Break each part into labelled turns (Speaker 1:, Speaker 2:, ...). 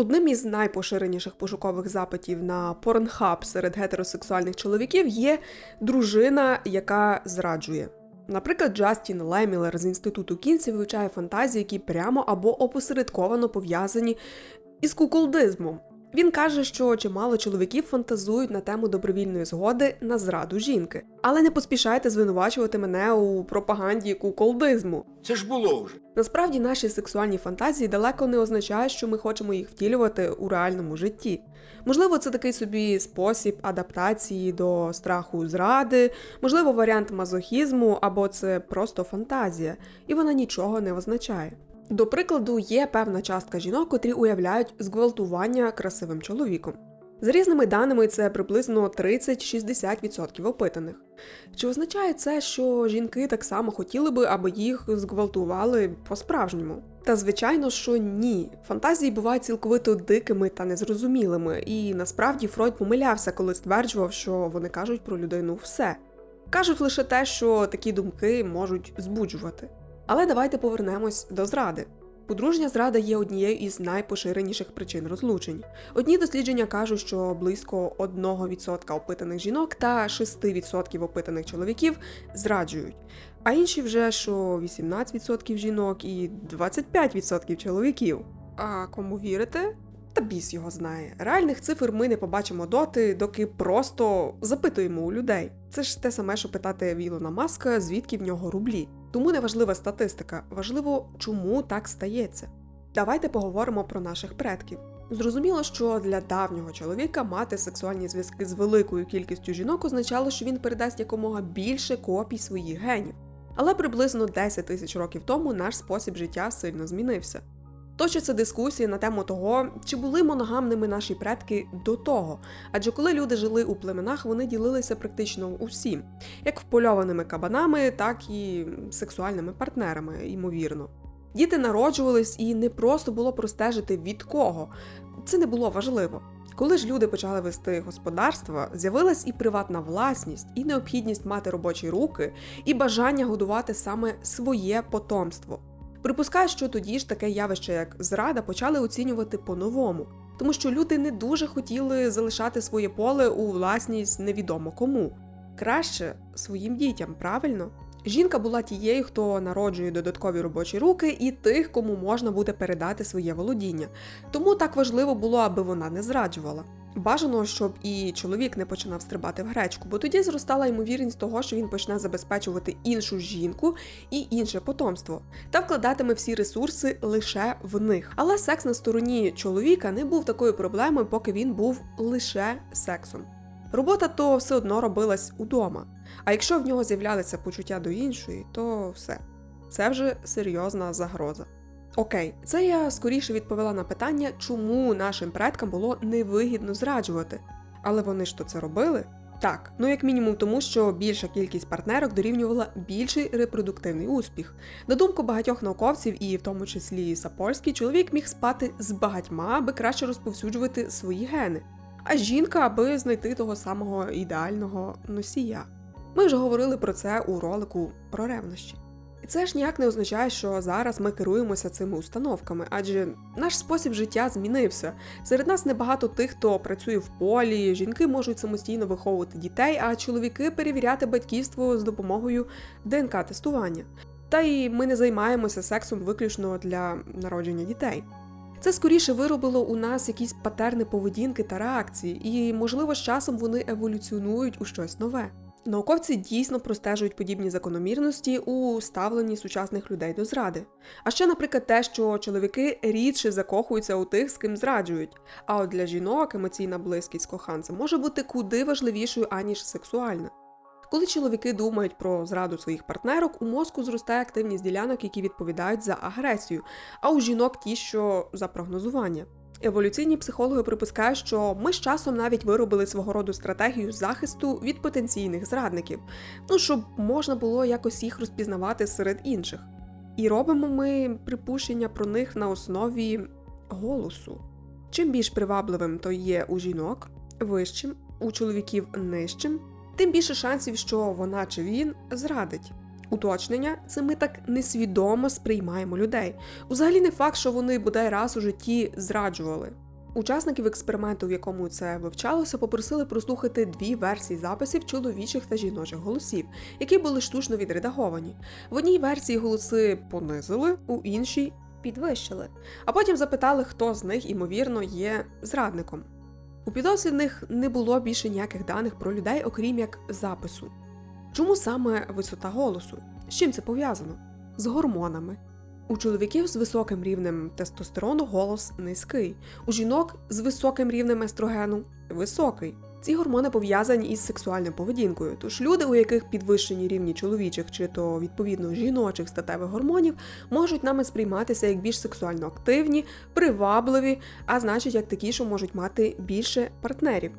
Speaker 1: Одним із найпоширеніших пошукових запитів на порнхаб серед гетеросексуальних чоловіків є дружина, яка зраджує. Наприклад, Джастін Лемілер з інституту Кінсі вивчає фантазії, які прямо або опосередковано пов'язані із куколдизмом. Він каже, що чимало чоловіків фантазують на тему добровільної згоди на зраду жінки. Але не поспішайте звинувачувати мене у пропаганді куколдизму.
Speaker 2: Це ж було вже.
Speaker 1: Насправді наші сексуальні фантазії далеко не означають, що ми хочемо їх втілювати у реальному житті. Можливо, це такий собі спосіб адаптації до страху зради, можливо, варіант мазохізму, або це просто фантазія, і вона нічого не означає. До прикладу, є певна частка жінок, котрі уявляють зґвалтування красивим чоловіком. За різними даними, це приблизно 30-60% опитаних. Чи означає це, що жінки так само хотіли би, аби їх зґвалтували по-справжньому? Та звичайно, що ні. Фантазії бувають цілковито дикими та незрозумілими, і насправді Фройд помилявся, коли стверджував, що вони кажуть про людину все. Кажуть лише те, що такі думки можуть збуджувати. Але давайте повернемось до зради. Подружня зрада є однією із найпоширеніших причин розлучень. Одні дослідження кажуть, що близько 1% опитаних жінок та 6% опитаних чоловіків зраджують, а інші вже що 18% жінок і 25% чоловіків. А кому вірите? Та біс його знає. Реальних цифр ми не побачимо доти, доки просто запитуємо у людей. Це ж те саме, що питати в Ілона Маска, звідки в нього рублі. Тому не важлива статистика, важливо, чому так стається. Давайте поговоримо про наших предків. Зрозуміло, що для давнього чоловіка мати сексуальні зв'язки з великою кількістю жінок означало, що він передасть якомога більше копій своїх генів. Але приблизно 10 тисяч років тому наш спосіб життя сильно змінився. Точаться дискусії на тему того, чи були моногамними наші предки до того. Адже коли люди жили у племенах, вони ділилися практично усім, як впольованими кабанами, так і сексуальними партнерами, ймовірно. Діти народжувались і не просто було простежити від кого. Це не було важливо. Коли ж люди почали вести господарства, з'явилась і приватна власність, і необхідність мати робочі руки, і бажання годувати саме своє потомство. Припускаю, що тоді ж таке явище, як зрада, почали оцінювати по-новому, тому що люди не дуже хотіли залишати своє поле у власність невідомо кому. Краще своїм дітям, правильно? Жінка була тією, хто народжує додаткові робочі руки, і тих, кому можна буде передати своє володіння. Тому так важливо було, аби вона не зраджувала. Бажано, щоб і чоловік не починав стрибати в гречку, бо тоді зростала ймовірність того, що він почне забезпечувати іншу жінку і інше потомство, та вкладатиме всі ресурси лише в них. Але секс на стороні чоловіка не був такою проблемою, поки він був лише сексом. Робота то все одно робилась удома. А якщо в нього з'являлися почуття до іншої, то все. Це вже серйозна загроза. Окей, це я скоріше відповіла на питання, чому нашим предкам було невигідно зраджувати. Але вони ж то це робили? Так, ну як мінімум тому, що більша кількість партнерок дорівнювала більший репродуктивний успіх. На думку багатьох науковців, і в тому числі Сапольський, чоловік міг спати з багатьма, аби краще розповсюджувати свої гени, а жінка, аби знайти того самого ідеального носія. Ми вже говорили про це у ролику про ревнощі. Це ж ніяк не означає, що зараз ми керуємося цими установками, адже наш спосіб життя змінився. Серед нас небагато тих, хто працює в полі, жінки можуть самостійно виховувати дітей, а чоловіки перевіряти батьківство з допомогою ДНК-тестування. Та й ми не займаємося сексом виключно для народження дітей. Це скоріше виробило у нас якісь патерни поведінки та реакції, і, можливо, з часом вони еволюціонують у щось нове. Науковці дійсно простежують подібні закономірності у ставленні сучасних людей до зради. А ще, наприклад, те, що чоловіки рідше закохуються у тих, з ким зраджують. А от для жінок емоційна близькість коханця може бути куди важливішою, аніж сексуальна. Коли чоловіки думають про зраду своїх партнерок, у мозку зростає активність ділянок, які відповідають за агресію, а у жінок ті, що за прогнозування. Еволюційні психологи припускають, що ми з часом навіть виробили свого роду стратегію захисту від потенційних зрадників, ну щоб можна було якось їх розпізнавати серед інших. І робимо ми припущення про них на основі голосу. Чим більш привабливим то є у жінок, вищим, у чоловіків нижчим, тим більше шансів, що вона чи він зрадить. Уточнення це ми так несвідомо сприймаємо людей. Взагалі не факт, що вони бодай раз у житті зраджували. Учасників експерименту, в якому це вивчалося, попросили прослухати дві версії записів чоловічих та жіночих голосів, які були штучно відредаговані. В одній версії голоси понизили, у іншій підвищили. А потім запитали, хто з них, ймовірно, є зрадником. У підослідних не було більше ніяких даних про людей, окрім як запису. Чому саме висота голосу? З чим це пов'язано? З гормонами. У чоловіків з високим рівнем тестостерону голос низький, у жінок з високим рівнем естрогену високий. Ці гормони пов'язані із сексуальною поведінкою, тож люди, у яких підвищені рівні чоловічих чи то відповідно жіночих статевих гормонів, можуть нами сприйматися як більш сексуально активні, привабливі, а значить, як такі, що можуть мати більше партнерів.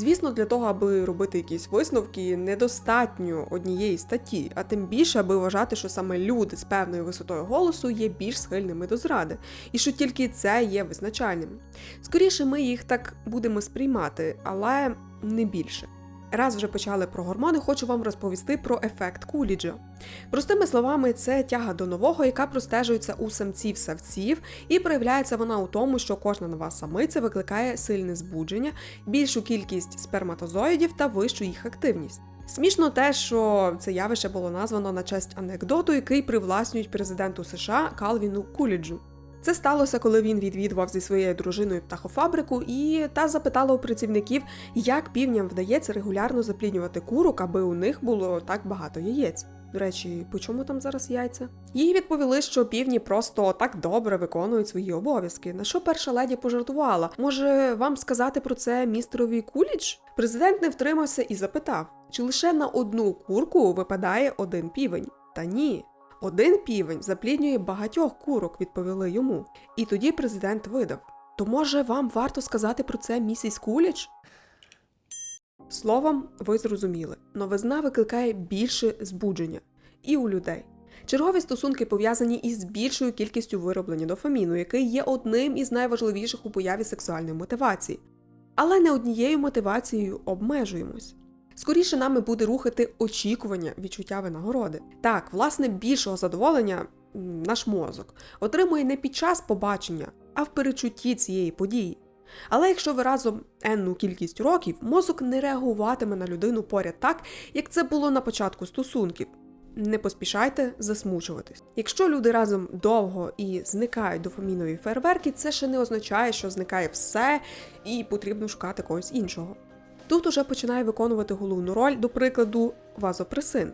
Speaker 1: Звісно, для того, аби робити якісь висновки, недостатньо однієї статті, а тим більше, аби вважати, що саме люди з певною висотою голосу є більш схильними до зради, і що тільки це є визначальним. Скоріше, ми їх так будемо сприймати, але не більше. Раз вже почали про гормони, хочу вам розповісти про ефект Куліджа. Простими словами, це тяга до нового, яка простежується у самців-савців, і проявляється вона у тому, що кожна нова самиця викликає сильне збудження, більшу кількість сперматозоїдів та вищу їх активність. Смішно те, що це явище було названо на честь анекдоту, який привласнюють президенту США Калвіну Куліджу. Це сталося, коли він відвідував зі своєю дружиною птахофабрику, і та запитала у працівників, як півням вдається регулярно запліднювати курок, аби у них було так багато яєць. До речі, по чому там зараз яйця? Їй відповіли, що півні просто так добре виконують свої обов'язки. На що перша леді пожартувала? Може, вам сказати про це містерові Кулідж? Президент не втримався і запитав, чи лише на одну курку випадає один півень? Та ні. Один півень запліднює багатьох курок, відповіли йому. І тоді президент видав: То може вам варто сказати про це місіс Куліч? Словом, ви зрозуміли, новизна викликає більше збудження і у людей. Чергові стосунки пов'язані із більшою кількістю вироблення дофаміну, який є одним із найважливіших у появі сексуальної мотивації. Але не однією мотивацією обмежуємось. Скоріше нами буде рухати очікування відчуття винагороди. Так, власне, більшого задоволення наш мозок отримує не під час побачення, а в перечутті цієї події. Але якщо ви разом енну кількість років, мозок не реагуватиме на людину поряд так, як це було на початку стосунків. Не поспішайте засмучуватись. Якщо люди разом довго і зникають дофамінові фейерверки, це ще не означає, що зникає все і потрібно шукати когось іншого. Тут уже починає виконувати головну роль, до прикладу, вазопресин.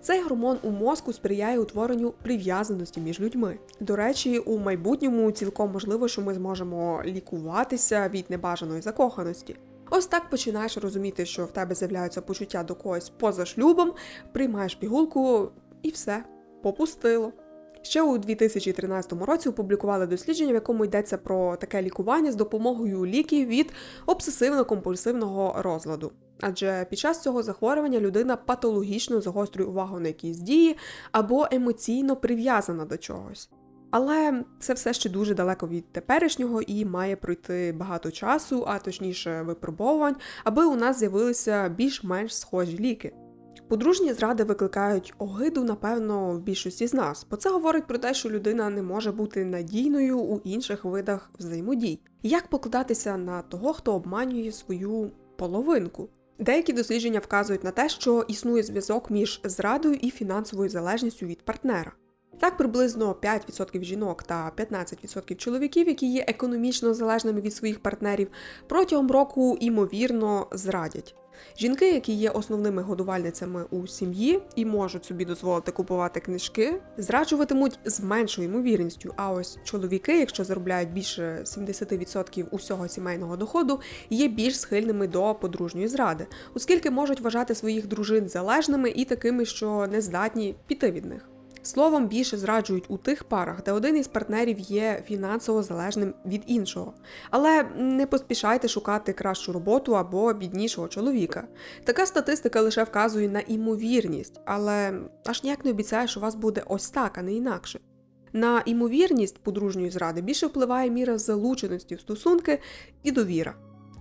Speaker 1: Цей гормон у мозку сприяє утворенню прив'язаності між людьми. До речі, у майбутньому цілком можливо, що ми зможемо лікуватися від небажаної закоханості. Ось так починаєш розуміти, що в тебе з'являються почуття до когось поза шлюбом, приймаєш пігулку і все, попустило. Ще у 2013 році опублікували дослідження, в якому йдеться про таке лікування з допомогою ліків від обсесивно-компульсивного розладу. Адже під час цього захворювання людина патологічно загострює увагу на якісь дії або емоційно прив'язана до чогось. Але це все ще дуже далеко від теперішнього і має пройти багато часу, а точніше випробовувань, аби у нас з'явилися більш-менш схожі ліки. Подружні зради викликають огиду, напевно, в більшості з нас, бо це говорить про те, що людина не може бути надійною у інших видах взаємодій. Як покладатися на того, хто обманює свою половинку? Деякі дослідження вказують на те, що існує зв'язок між зрадою і фінансовою залежністю від партнера. Так, приблизно 5% жінок та 15% чоловіків, які є економічно залежними від своїх партнерів, протягом року імовірно зрадять. Жінки, які є основними годувальницями у сім'ї і можуть собі дозволити купувати книжки, зраджуватимуть з меншою ймовірністю. А ось чоловіки, якщо заробляють більше 70% усього сімейного доходу, є більш схильними до подружньої зради, оскільки можуть вважати своїх дружин залежними і такими, що не здатні піти від них. Словом, більше зраджують у тих парах, де один із партнерів є фінансово залежним від іншого. Але не поспішайте шукати кращу роботу або біднішого чоловіка. Така статистика лише вказує на імовірність, але аж ніяк не обіцяє, що у вас буде ось так, а не інакше. На імовірність подружньої зради більше впливає міра залученості в стосунки і довіра.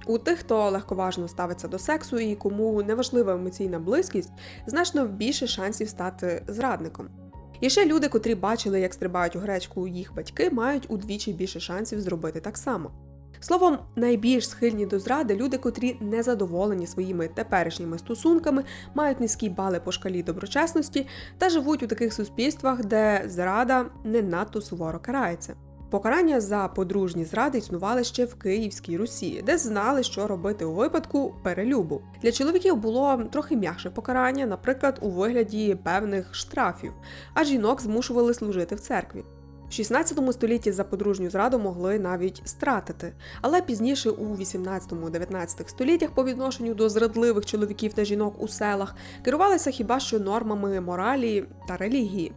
Speaker 1: У тих, хто легковажно ставиться до сексу і кому неважлива емоційна близькість, значно більше шансів стати зрадником. І ще люди, котрі бачили, як стрибають у гречку їх батьки, мають удвічі більше шансів зробити так само. Словом, найбільш схильні до зради люди, котрі не задоволені своїми теперішніми стосунками, мають низькі бали по шкалі доброчесності та живуть у таких суспільствах, де зрада не надто суворо карається. Покарання за подружні зради існували ще в Київській Русі, де знали, що робити у випадку перелюбу. Для чоловіків було трохи м'якше покарання, наприклад, у вигляді певних штрафів, а жінок змушували служити в церкві. В 16 столітті за подружню зраду могли навіть стратити, але пізніше у 18-19 століттях по відношенню до зрадливих чоловіків та жінок у селах керувалися хіба що нормами моралі та релігії.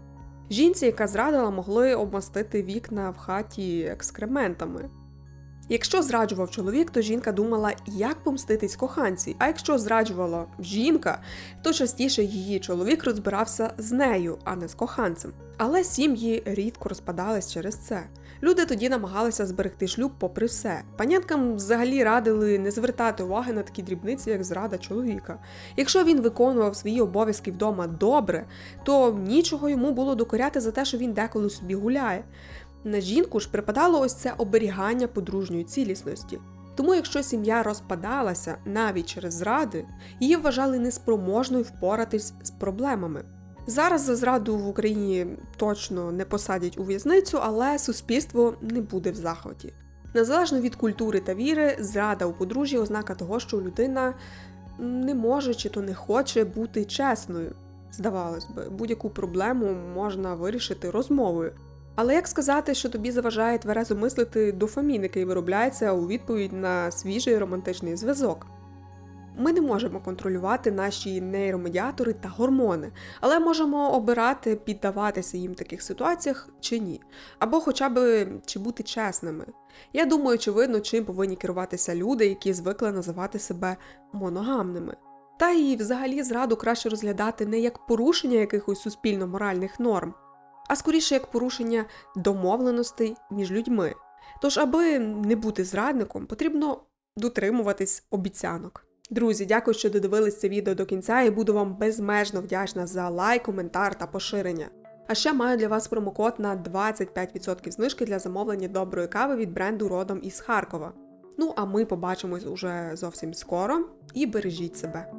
Speaker 1: Жінці, яка зрадила, могли обмастити вікна в хаті екскрементами. Якщо зраджував чоловік, то жінка думала, як помститись коханці. А якщо зраджувала жінка, то частіше її чоловік розбирався з нею, а не з коханцем. Але сім'ї рідко розпадались через це. Люди тоді намагалися зберегти шлюб попри все. Панянкам взагалі радили не звертати уваги на такі дрібниці, як зрада чоловіка. Якщо він виконував свої обов'язки вдома добре, то нічого йому було докоряти за те, що він деколи собі гуляє. На жінку ж припадало ось це оберігання подружньої цілісності. Тому, якщо сім'я розпадалася навіть через зради, її вважали неспроможною впоратись з проблемами. Зараз за зраду в Україні точно не посадять у в'язницю, але суспільство не буде в захваті. Незалежно від культури та віри, зрада у подружжі ознака того, що людина не може чи то не хоче бути чесною. Здавалось би, будь-яку проблему можна вирішити розмовою. Але як сказати, що тобі заважає тверезо мислити дофамін, який виробляється у відповідь на свіжий романтичний зв'язок? Ми не можемо контролювати наші нейромедіатори та гормони, але можемо обирати піддаватися їм в таких ситуаціях чи ні, або хоча б чи бути чесними. Я думаю, очевидно, чим повинні керуватися люди, які звикли називати себе моногамними. Та і взагалі зраду краще розглядати не як порушення якихось суспільно-моральних норм, а скоріше як порушення домовленостей між людьми. Тож, аби не бути зрадником, потрібно дотримуватись обіцянок. Друзі, дякую, що додивились це відео до кінця і буду вам безмежно вдячна за лайк, коментар та поширення. А ще маю для вас промокод на 25% знижки для замовлення доброї кави від бренду родом із Харкова. Ну а ми побачимось уже зовсім скоро і бережіть себе.